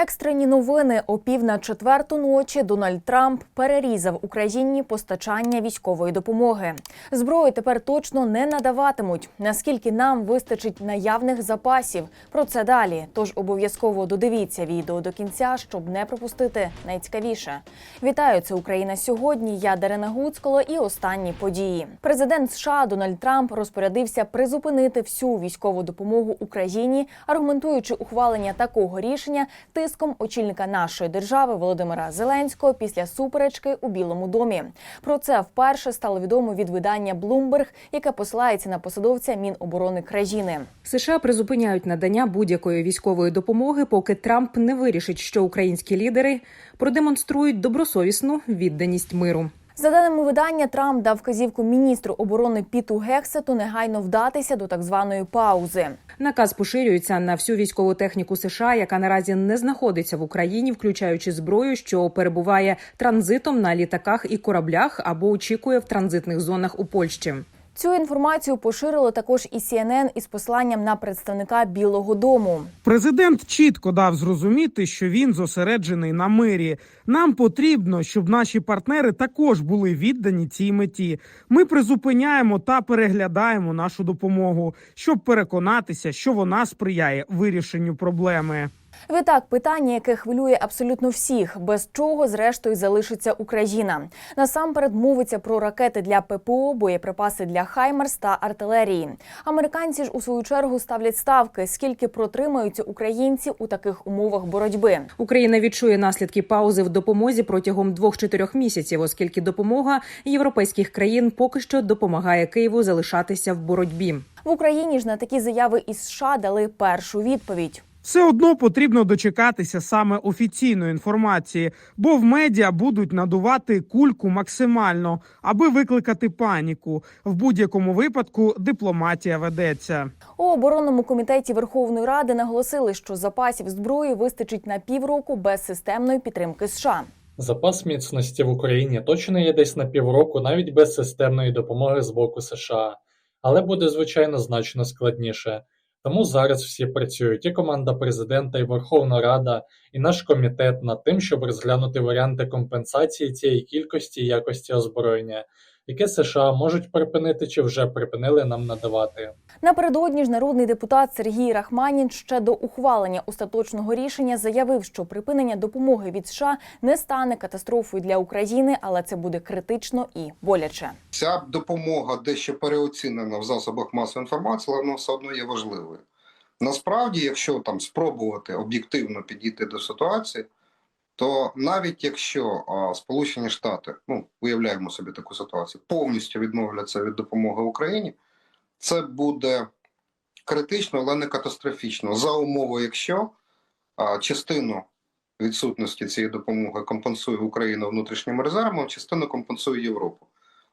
Екстрені новини о пів на четверту ночі Дональд Трамп перерізав Україні постачання військової допомоги. Зброю тепер точно не надаватимуть. Наскільки нам вистачить наявних запасів? Про це далі. Тож обов'язково додивіться відео до кінця, щоб не пропустити найцікавіше. Вітаю, це Україна сьогодні. Я Дарина Гуцкало і останні події. Президент США Дональд Трамп розпорядився призупинити всю військову допомогу Україні, аргументуючи ухвалення такого рішення тиском очільника нашої держави Володимира Зеленського після суперечки у Білому домі. Про це вперше стало відомо від видання Bloomberg, яке посилається на посадовця Міноборони країни. США призупиняють надання будь-якої військової допомоги, поки Трамп не вирішить, що українські лідери продемонструють добросовісну відданість миру. За даними видання, Трамп дав вказівку міністру оборони Піту Гексету негайно вдатися до так званої паузи. Наказ поширюється на всю військову техніку США, яка наразі не знаходиться в Україні, включаючи зброю, що перебуває транзитом на літаках і кораблях або очікує в транзитних зонах у Польщі. Цю інформацію поширило також і CNN із посиланням на представника Білого Дому. Президент чітко дав зрозуміти, що він зосереджений на мирі. Нам потрібно, щоб наші партнери також були віддані цій меті. Ми призупиняємо та переглядаємо нашу допомогу, щоб переконатися, що вона сприяє вирішенню проблеми. Відтак, питання, яке хвилює абсолютно всіх, без чого зрештою залишиться Україна. Насамперед мовиться про ракети для ППО, боєприпаси для Хаймерс та артилерії. Американці ж у свою чергу ставлять ставки, скільки протримаються українці у таких умовах боротьби. Україна відчує наслідки паузи в допомозі протягом двох-чотирьох місяців, оскільки допомога європейських країн поки що допомагає Києву залишатися в боротьбі. В Україні ж на такі заяви із США дали першу відповідь. Все одно потрібно дочекатися саме офіційної інформації, бо в медіа будуть надувати кульку максимально, аби викликати паніку. В будь-якому випадку дипломатія ведеться. У оборонному комітеті Верховної Ради наголосили, що запасів зброї вистачить на півроку без системної підтримки США. Запас міцності в Україні точно є десь на півроку навіть без системної допомоги з боку США, але буде звичайно значно складніше. Тому зараз всі працюють і команда президента, і Верховна Рада, і наш комітет над тим, щоб розглянути варіанти компенсації цієї кількості і якості озброєння, яке США можуть припинити чи вже припинили нам надавати. Напередодні ж народний депутат Сергій Рахманін ще до ухвалення остаточного рішення заявив, що припинення допомоги від США не стане катастрофою для України, але це буде критично і боляче. Ця допомога дещо переоцінена в засобах масової інформації, але вона все одно є важливою. Насправді, якщо там спробувати об'єктивно підійти до ситуації, то навіть якщо Сполучені Штати, ну уявляємо собі таку ситуацію, повністю відмовляться від допомоги Україні, це буде критично, але не катастрофічно. За умови, якщо частину відсутності цієї допомоги компенсує Україна внутрішнім резервом, частину компенсує Європа.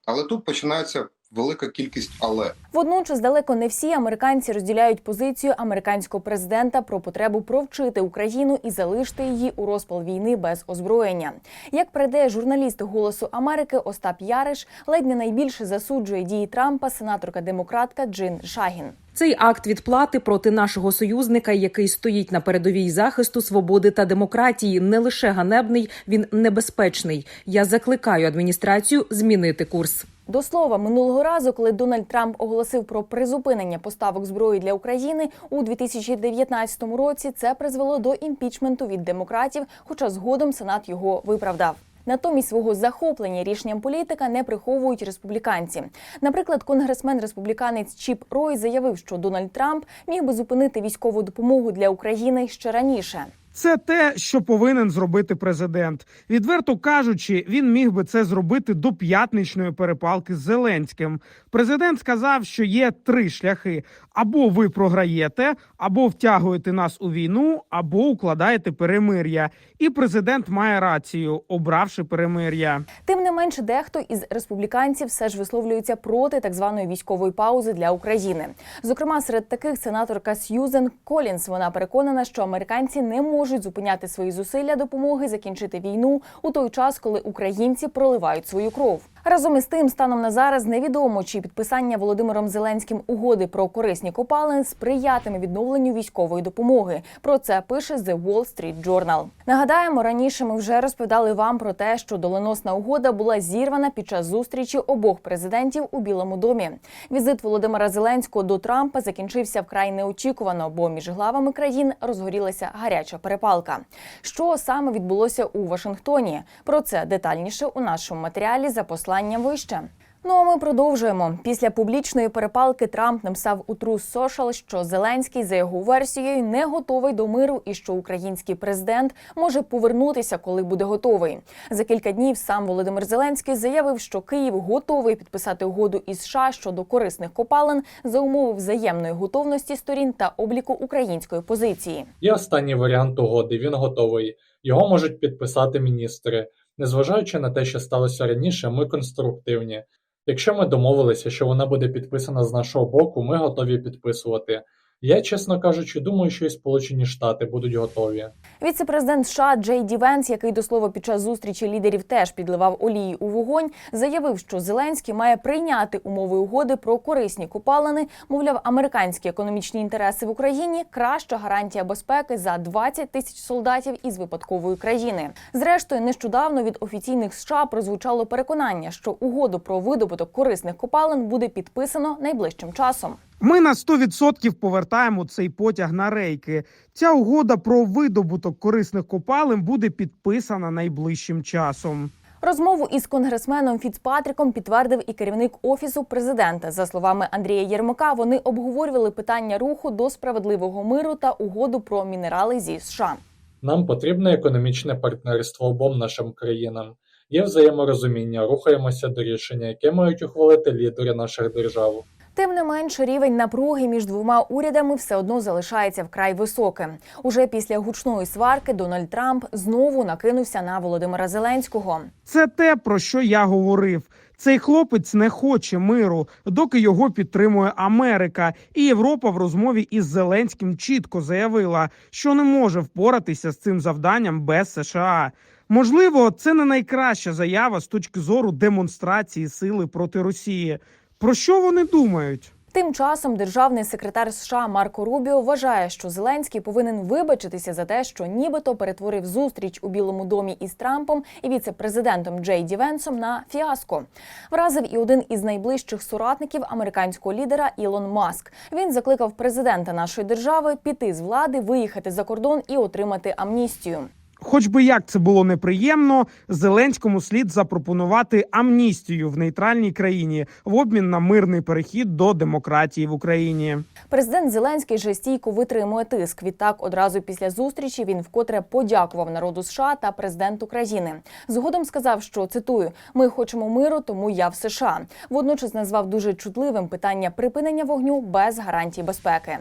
Але тут починається велика кількість але. Водночас далеко не всі американці розділяють позицію американського президента про потребу провчити Україну і залишити її у розпал війни без озброєння. Як передає журналіст Голосу Америки Остап Яриш, ледь не найбільше засуджує дії Трампа сенаторка демократка Джин Шагін. Цей акт відплати проти нашого союзника, який стоїть на передовій захисту свободи та демократії, не лише ганебний, він небезпечний. Я закликаю адміністрацію змінити курс. До слова, минулого разу, коли Дональд Трамп оголосив про призупинення поставок зброї для України у 2019 році, це призвело до імпічменту від демократів, хоча згодом Сенат його виправдав. Натомість свого захоплення рішенням політика не приховують республіканці. Наприклад, конгресмен-республіканець Чіп Рой заявив, що Дональд Трамп міг би зупинити військову допомогу для України ще раніше. Це те, що повинен зробити президент. Відверто кажучи, він міг би це зробити до п'ятничної перепалки з Зеленським. Президент сказав, що є три шляхи: або ви програєте, або втягуєте нас у війну, або укладаєте перемир'я. І президент має рацію, обравши перемир'я. Тим не менше, дехто із республіканців все ж висловлюється проти так званої військової паузи для України. Зокрема, серед таких сенаторка Сьюзен Колінс. Вона переконана, що американці не можуть зупиняти свої зусилля допомоги закінчити війну у той час, коли українці проливають свою кров. Разом із тим, станом на зараз невідомо, чи підписання Володимиром Зеленським угоди про корисні копалини сприятиме відновленню військової допомоги. Про це пише The Wall Street Journal. Нагадаємо, раніше ми вже розповідали вам про те, що доленосна угода була зірвана під час зустрічі обох президентів у Білому домі. Візит Володимира Зеленського до Трампа закінчився вкрай неочікувано, бо між главами країн розгорілася гаряча перепалка. Що саме відбулося у Вашингтоні? Про це детальніше у нашому матеріалі за посланням вище. Ну а ми продовжуємо. Після публічної перепалки Трамп написав у True Social, що Зеленський за його версією не готовий до миру і що український президент може повернутися, коли буде готовий. За кілька днів сам Володимир Зеленський заявив, що Київ готовий підписати угоду із США щодо корисних копалин за умови взаємної готовності сторін та обліку української позиції. І останній варіант угоди він готовий. Його можуть підписати міністри. Незважаючи на те, що сталося раніше, ми конструктивні. Якщо ми домовилися, що вона буде підписана з нашого боку, ми готові підписувати. Я, чесно кажучи, думаю, що і Сполучені Штати будуть готові. Віце-президент США Джей Ді Венс, який до слова під час зустрічі лідерів теж підливав олії у вогонь, заявив, що Зеленський має прийняти умови угоди про корисні копалини. Мовляв, американські економічні інтереси в Україні краща гарантія безпеки за 20 тисяч солдатів із випадкової країни. Зрештою, нещодавно від офіційних США прозвучало переконання, що угоду про видобуток корисних копалин буде підписано найближчим часом. Ми на 100% повертаємо цей потяг на рейки. Ця угода про видобуток корисних копалин буде підписана найближчим часом. Розмову із конгресменом Фіцпатріком підтвердив і керівник офісу президента. За словами Андрія Єрмака, вони обговорювали питання руху до справедливого миру та угоду про мінерали зі США. Нам потрібне економічне партнерство обом нашим країнам. Є взаєморозуміння, рухаємося до рішення, яке мають ухвалити лідери наших держав. Тим не менш, рівень напруги між двома урядами все одно залишається вкрай високим. Уже після гучної сварки Дональд Трамп знову накинувся на Володимира Зеленського. Це те, про що я говорив. Цей хлопець не хоче миру, доки його підтримує Америка. І Європа в розмові із Зеленським чітко заявила, що не може впоратися з цим завданням без США. Можливо, це не найкраща заява з точки зору демонстрації сили проти Росії. Про що вони думають? Тим часом державний секретар США Марко Рубіо вважає, що Зеленський повинен вибачитися за те, що нібито перетворив зустріч у Білому домі із Трампом і віце-президентом Джей Ді Венсом на фіаско. Вразив і один із найближчих соратників американського лідера Ілон Маск. Він закликав президента нашої держави піти з влади, виїхати за кордон і отримати амністію. Хоч би як це було неприємно, Зеленському слід запропонувати амністію в нейтральній країні в обмін на мирний перехід до демократії в Україні. Президент Зеленський же стійко витримує тиск. Відтак, одразу після зустрічі він вкотре подякував народу США та президенту країни. Згодом сказав, що цитую: ми хочемо миру, тому я в США. Водночас назвав дуже чутливим питання припинення вогню без гарантій безпеки.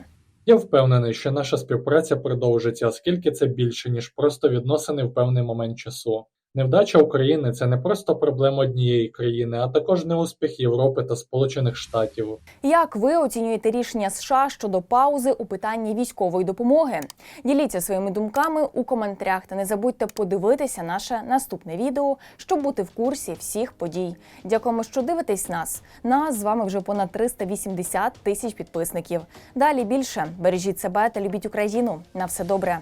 Я впевнений, що наша співпраця продовжиться, оскільки це більше, ніж просто відносини в певний момент часу. Невдача України це не просто проблема однієї країни, а також неуспіх Європи та Сполучених Штатів. Як ви оцінюєте рішення США щодо паузи у питанні військової допомоги? Діліться своїми думками у коментарях та не забудьте подивитися наше наступне відео, щоб бути в курсі всіх подій. Дякуємо, що дивитесь нас. Нас з вами вже понад 380 тисяч підписників. Далі більше бережіть себе та любіть Україну. На все добре.